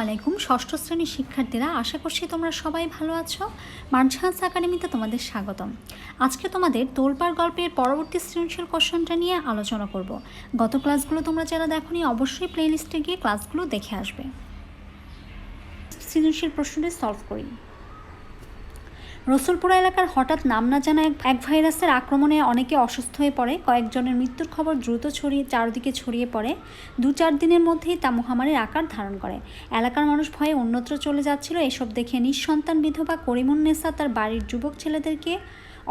আলাইকুম। ষষ্ঠ শ্রেণির শিক্ষার্থীরা, আশা করছি তোমরা সবাই ভালো আছো। মানসাহাস একাডেমিতে তোমাদের স্বাগতম। আজকে তোমাদের তোলপার গল্পের পরবর্তী সৃজনশীল কোশ্চেনটা নিয়ে আলোচনা করব। গত ক্লাসগুলো তোমরা যারা দেখোনি, অবশ্যই প্লেলিস্টে গিয়ে ক্লাসগুলো দেখে আসবে। সৃজনশীল প্রশ্নটি সলভ করি। রসুলপুরা এলাকার হঠাৎ নাম না জানা এক ভাইরাসের আক্রমণে অনেকে অসুস্থ হয়ে পড়ে। কয়েকজনের মৃত্যুর খবর দ্রুত ছড়িয়ে চারদিকে ছড়িয়ে পড়ে। দু চার দিনের মধ্যেই তা মহামারীর আকার ধারণ করে। এলাকার মানুষ ভয়ে অন্যত্র চলে যাচ্ছিল। এসব দেখে নিঃসন্তান বিধবা করিমুন্নেসা তার বাড়ির যুবক ছেলেদেরকে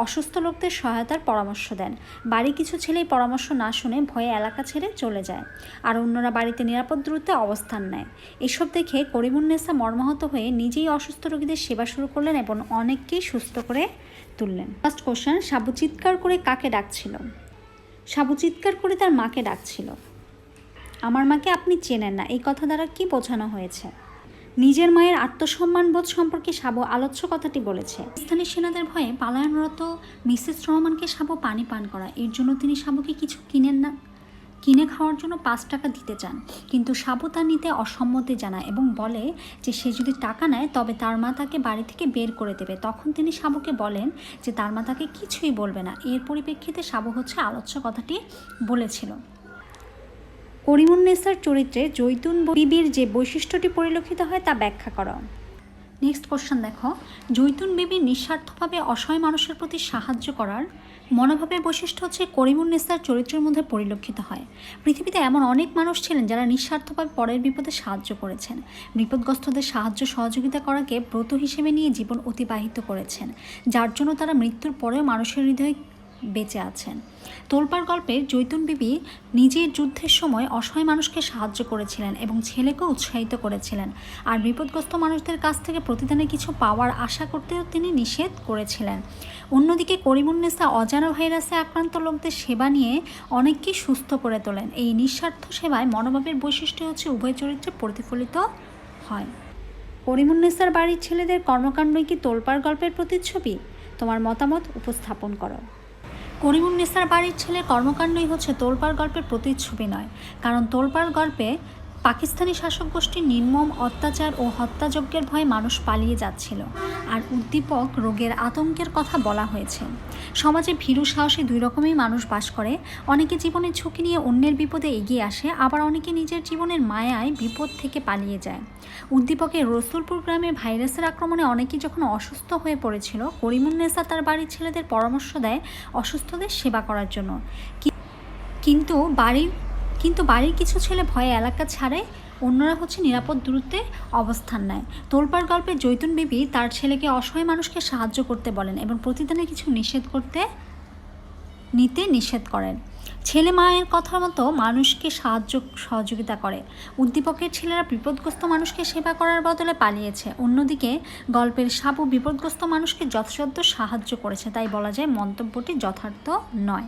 অসুস্থ লোকদের সহায়তার পরামর্শ দেন। বাড়ি কিছু ছেলেই পরামর্শ না শুনে ভয়ে এলাকা ছেড়ে চলে যায়। আর অন্যরা বাড়িতে নিরাপদ দূরত্বে অবস্থান নেয়। এসব দেখে করিমুন্নেসা মর্মাহত হয়ে নিজেই অসুস্থ রোগীদের সেবা শুরু করলেন এবং অনেককেই সুস্থ করে তুললেন। ফার্স্ট কোশ্চেন সাবু চিৎকার করে কাকে ডাকছিল? সাবু চিৎকার করে তার মাকে ডাকছিল। আমার মাকে আপনি চেনেন না, এই কথা দ্বারা কি বোঝানো হয়েছে? নিজের মায়ের আত্মসম্মান বোধ সম্পর্কে সাবু আলোচ্য কথাটি বলেছে। স্থানীয় সেনাদের ভয়ে পালায়নরত মিসেস রহমানকে সাবু পানি পান করা, এর জন্য তিনি সাবুকে কিছু কিনেন না, কিনে খাওয়ার জন্য পাঁচ টাকা দিতে চান। কিন্তু সাবু তা নিতে অসম্মতি জানায় এবং বলে যে সে যদি টাকা নেয়, তবে তার মা তাকে বাড়ি থেকে বের করে দেবে। তখন তিনি সাবুকে বলেন যে তার মা তাকে কিছুই বলবে না। এর পরিপ্রেক্ষিতে সাবু হচ্ছে আলোচ্য কথাটি বলেছিল। করিমুন্নেসার চরিত্রে জৈতুন বিবির যে বৈশিষ্ট্যটি পরিলক্ষিত হয় তা ব্যাখ্যা করো। নেক্সট কোশ্চেন দেখো। জৈতুন বিবি নিঃস্বার্থভাবে অসহায় মানুষের প্রতি সাহায্য করার মনোভাবের বৈশিষ্ট্য হচ্ছে করিমুন করিমুন্নেসার চরিত্রের মধ্যে পরিলক্ষিত হয়। পৃথিবীতে এমন অনেক মানুষ ছিলেন যারা নিঃস্বার্থভাবে পরের বিপদে সাহায্য করেছেন। বিপদগ্রস্তদের সাহায্য সহযোগিতা করাকে ব্রত হিসেবে নিয়ে জীবন অতিবাহিত করেছেন, যার জন্য তারা মৃত্যুর পরেও মানুষের হৃদয়ে বেঁচে আছেন। তোলপাড় গল্পে জৈতুন বিবি নিজের যুদ্ধের সময় অসহায় মানুষকে সাহায্য করেছিলেন এবং ছেলেকেও উৎসাহিত করেছিলেন। আর বিপদগ্রস্ত মানুষদের কাছ থেকে প্রতিদানে কিছু পাওয়ার আশা করতেও তিনি নিষেধ করেছিলেন। অন্যদিকে করিমুন্নেসা অজানা ভাইরাসে আক্রান্ত লোকদের সেবা নিয়ে অনেককেই সুস্থ করে তোলেন। এই নিঃস্বার্থ সেবায় মনোভাবের বৈশিষ্ট্য হচ্ছে উভয় চরিত্রে প্রতিফলিত হয়। করিমুন্নেসার বাড়ির ছেলেদের কর্মকাণ্ডই কি তোলপাড় গল্পের প্রতিচ্ছবি? তোমার মতামত উপস্থাপন করো। করিমুন্নেসার বাড়ির ছেলের কর্মকাণ্ডই হচ্ছে তোলপাড় গল্পের প্রতিচ্ছবি নয়। কারণ তোলপাড় গল্পে পাকিস্তানি শাসক গোষ্ঠীর নির্মম অত্যাচার ও হত্যাযজ্ঞের ভয়ে মানুষ পালিয়ে যাচ্ছিল। আর উদ্দীপক রোগের আতঙ্কের কথা বলা হয়েছে। সমাজে ভীরু সাহসী দুই রকমই মানুষ বাস করে। অনেকে জীবনের ঝুঁকি নিয়ে অন্যের বিপদে এগিয়ে আসে, আবার অনেকে নিজের জীবনের মায়ায় বিপদ থেকে পালিয়ে যায়। উদ্দীপকের রসুলপুর গ্রামে ভাইরাসের আক্রমণে অনেকেই যখন অসুস্থ হয়ে পড়েছিল করিমুন্নেসা তার বাড়ির ছেলেদের পরামর্শ দেয় অসুস্থদের সেবা করার জন্য। কিন্তু বাড়ির কিন্তু বাড়ির কিছু ছেলে ভয়ে এলাকা ছাড়ে অন্যরা হচ্ছে নিরাপদ দূরত্বে অবস্থান নেয়। তোলপাড় গল্পে জৈতুন বিবি তার ছেলেকে অসহায় মানুষকে সাহায্য করতে বলেন এবং প্রতিদানে কিছু নিষেধ করতে, নিতে নিষেধ করেন। ছেলে মায়ের কথার মতো মানুষকে সাহায্য সহযোগিতা করে। উদ্দীপকের ছেলেরা বিপদগ্রস্ত মানুষকে সেবা করার বদলে পালিয়েছে। অন্যদিকে গল্পের সাবু বিপদগ্রস্ত মানুষকে যথাসাধ্য সাহায্য করেছে, তাই বলা যায় মন্তব্যটি যথার্থ নয়।